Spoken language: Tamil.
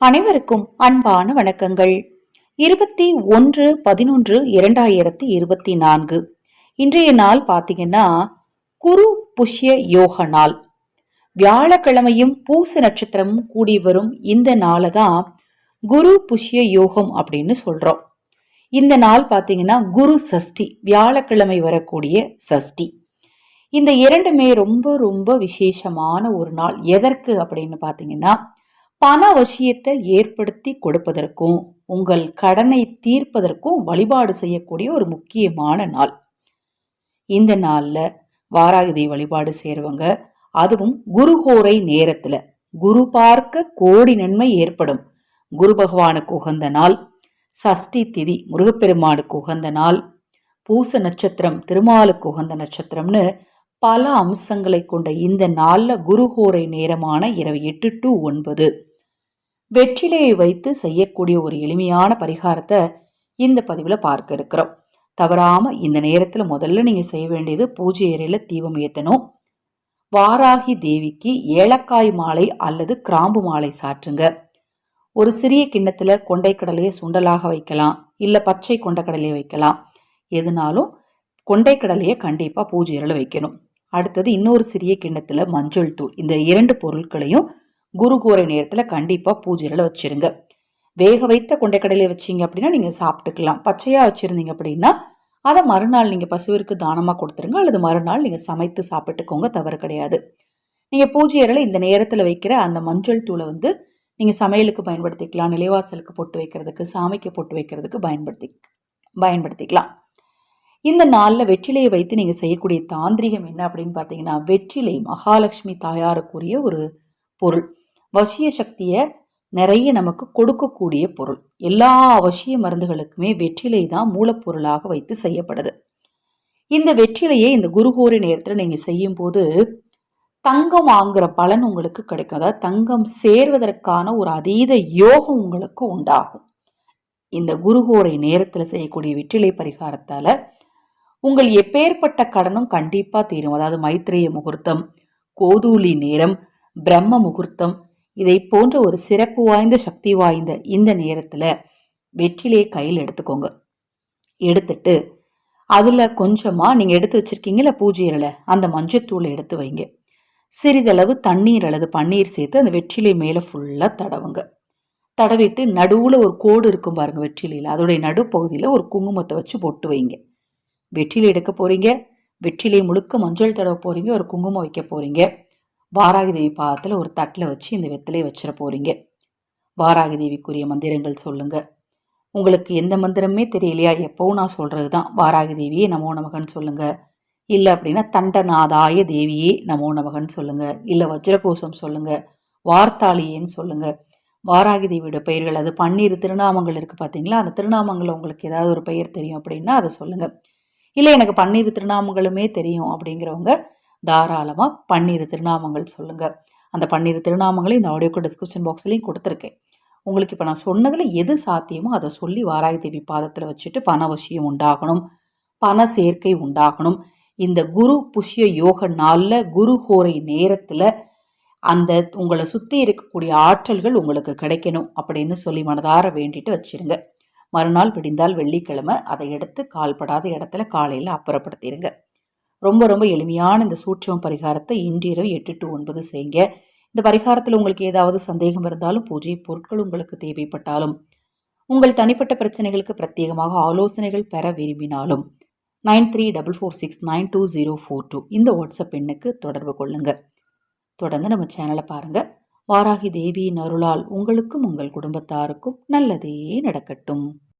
அனைவருக்கும் அன்பான வணக்கங்கள். இருபத்தி ஒன்று பதினொன்று இரண்டாயிரத்தி இருபத்தி நான்கு. இன்றைய நாள் பார்த்தீங்கன்னா குரு புஷ்ய யோக நாள். வியாழக்கிழமையும் பூச நட்சத்திரமும் கூடி வரும் இந்த நாளை தான் குரு புஷ்ய யோகம் அப்படின்னு சொல்றோம். இந்த நாள் பார்த்தீங்கன்னா குரு சஷ்டி வியாழக்கிழமை வரக்கூடிய சஷ்டி. இந்த இரண்டுமே ரொம்ப ரொம்ப விசேஷமான ஒரு நாள். எதற்கு அப்படின்னு பார்த்தீங்கன்னா பண அவசியத்தை ஏற்படுத்தி கொடுப்பதற்கும் உங்கள் கடனை தீர்ப்பதற்கும் வழிபாடு செய்யக்கூடிய ஒரு முக்கியமான நாள். இந்த நாளில் வாராகதி வழிபாடு சேருவங்க அதுவும் குருஹோரை நேரத்தில் குரு பார்க்க கோடி நன்மை ஏற்படும். குரு பகவானுக்கு உகந்த நாள் சஷ்டி திதி முருகப்பெருமானுக்கு உகந்த நாள் பூச நட்சத்திரம் திருமாலுக்கு உகந்த நட்சத்திரம்னு பல அம்சங்களை கொண்ட இந்த நாளில் குருஹோரை நேரமான இரவு எட்டு டு ஒன்பது. வெற்றிலையை வைத்து செய்யக்கூடிய ஒரு எளிமையான பரிகாரத்தை இந்த பதிவில் பார்க்க இருக்கிறோம். தவறாமல் இந்த நேரத்தில் முதல்ல நீங்கள் செய்ய வேண்டியது பூஜை அறையில் தீபம் ஏற்றணும் வாராகி தேவிக்கு ஏலக்காய் மாலை அல்லது கிராம்பு மாலை சாற்றுங்க. ஒரு சிறிய கிண்ணத்தில் கொண்டைக்கடலையை சுண்டலாக வைக்கலாம். இல்லை பச்சை கொண்டைக்கடலையை வைக்கலாம். எதுனாலும் கொண்டைக்கடலையை கண்டிப்பாக பூஜை அறையில் வைக்கணும். அடுத்தது இன்னொரு சிறிய கிண்ணத்தில் மஞ்சள் தூள். இந்த இரண்டு பொருட்களையும் குரு கூரை நேரத்தில் கண்டிப்பாக பூஜையில் வச்சுருங்க. வேக வைத்த கொண்டைக்கடலையை வச்சிங்க அப்படின்னா நீங்கள் சாப்பிட்டுக்கலாம். பச்சையாக வச்சுருந்தீங்க அப்படின்னா அதை மறுநாள் நீங்கள் பசுவிற்கு தானமாக கொடுத்துருங்க. அல்லது மறுநாள் நீங்கள் சமைத்து சாப்பிட்டுக்கோங்க தவறு கிடையாது. நீங்கள் பூஜை அறையில் இந்த நேரத்தில் வைக்கிற அந்த மஞ்சள் தூளை வந்து நீங்கள் சமையலுக்கு பயன்படுத்திக்கலாம். நிலைவாசலுக்கு போட்டு வைக்கிறதுக்கு சாமிக்கு போட்டு வைக்கிறதுக்கு பயன்படுத்தி பயன்படுத்திக்கலாம். இந்த நாளில் வெற்றிலையை வைத்து நீங்கள் செய்யக்கூடிய தாந்திரிகம் என்ன அப்படின்னு பார்த்தீங்கன்னா வெற்றிலை மகாலட்சுமி தாயாருக்குரிய ஒரு பொருள். வசிய சக்தியை நிறைய நமக்கு கொடுக்கக்கூடிய பொருள். எல்லா அவசிய மருந்துகளுக்குமே வெற்றிலை தான் மூலப்பொருளாக வைத்து செய்யப்படுது. இந்த வெற்றிலையை இந்த குருகோரி நேரத்தில் நீங்கள் செய்யும்போது தங்கம் வாங்குகிற பலன் உங்களுக்கு கிடைக்கும். அதாவது தங்கம் சேர்வதற்கான ஒரு அதீத யோகம் உங்களுக்கு உண்டாகும். இந்த குருகோரை நேரத்தில் செய்யக்கூடிய வெற்றிலை பரிகாரத்தால் உங்கள் எப்பேற்பட்ட கடனும் கண்டிப்பாக தீரும். அதாவது மைத்திரிய முகூர்த்தம் கோதூலி நேரம் பிரம்ம முகூர்த்தம் இதை போன்ற ஒரு சிறப்பு வாய்ந்த சக்தி வாய்ந்த இந்த நேரத்தில் வெற்றிலே கையில் எடுத்துக்கோங்க. எடுத்துட்டு அதில் கொஞ்சமாக நீங்கள் எடுத்து வச்சுருக்கீங்கள பூஜையில் அந்த மஞ்சத்தூளை எடுத்து வைங்க. சிறிதளவு தண்ணீர் அல்லது பன்னீர் சேர்த்து அந்த வெற்றிலை மேலே ஃபுல்லாக தடவுங்க. தடவிட்டு நடுவில் ஒரு கோடு இருக்கும் பாருங்கள் வெற்றிலையில் அதோடைய நடுப்பகுதியில் ஒரு குங்குமத்தை வச்சு பொட்டு வைங்க. வெற்றிலை எடுக்க போகிறீங்க வெற்றிலை முழுக்க மஞ்சள் தடவ போகிறீங்க ஒரு குங்குமம் வைக்க போகிறீங்க வாராகி தேவி பாதத்தில் ஒரு தட்டில் வச்சு இந்த வெத்தலையை வச்சிட போகிறீங்க வாராகி தேவிக்குரிய மந்திரங்கள் சொல்லுங்கள் உங்களுக்கு எந்த மந்திரமே தெரியலையா? எப்போவும் நான் சொல்கிறது தான் வாராகி தேவியே நமோ நமகன்னு சொல்லுங்கள் இல்லை அப்படின்னா தண்டநாதாய தேவியே நமோ நமகன் சொல்லுங்கள் இல்லை வஜ்ரகோஷம் சொல்லுங்கள் வார்த்தாளியேன்னு சொல்லுங்கள் வாராகி தேவியோட பெயர்கள் அது பன்னீர் திருநாமங்கள் இருக்குது பார்த்தீங்களா அந்த திருநாமங்கள் உங்களுக்கு ஏதாவது ஒரு பெயர் தெரியும் அப்படின்னா அதை சொல்லுங்கள் இல்லை எனக்கு பன்னீர் திருநாமங்களுமே தெரியும் அப்படிங்கிறவங்க தாராளமாக பன்னீர் திருநாமங்கள் சொல்லுங்கள் அந்த பன்னீர் திருநாமங்களையும் இந்த ஆடியோக்கு டிஸ்கிரிப்ஷன் பாக்ஸ்லேயும் கொடுத்துருக்கேன். உங்களுக்கு இப்போ நான் சொன்னதில் எது சாத்தியமோ அதை சொல்லி வாராகி தேவி பாதத்தில் வச்சுட்டு பண அவசியம் உண்டாகணும். பண சேர்க்கை உண்டாகணும். இந்த குரு புஷ்ய யோக நாளில் குரு ஹோரை நேரத்தில் அந்த உங்களை சுற்றி இருக்கக்கூடிய ஆற்றல்கள் உங்களுக்கு கிடைக்கணும் அப்படின்னு சொல்லி மனதார வேண்டிட்டு வச்சுருங்க. மறுநாள் விடிந்தால் வெள்ளிக்கிழமை அதை எடுத்து கால்படாத இடத்துல காலையில் அப்புறப்படுத்திடுங்க ரொம்ப ரொம்ப எளிமையான இந்த சூட்சம பரிகாரத்தை இன்றிரவு எட்டு டு ஒன்பது செய்யுங்க. இந்த பரிகாரத்தில் உங்களுக்கு ஏதாவது சந்தேகம் இருந்தாலும் பூஜை பொருட்கள் உங்களுக்கு தேவைப்பட்டாலும் உங்கள் தனிப்பட்ட பிரச்சனைகளுக்கு பிரத்யேகமாக ஆலோசனைகள் பெற விரும்பினாலும் nine three double four six nine two zero four two இந்த வாட்ஸ்அப் எண்ணுக்கு தொடர்பு கொள்ளுங்கள் தொடர்ந்து நம்ம சேனலை பாருங்கள் வாராகி தேவியின் அருளால் உங்களுக்கும் உங்கள் குடும்பத்தாருக்கும் நல்லதே நடக்கட்டும்.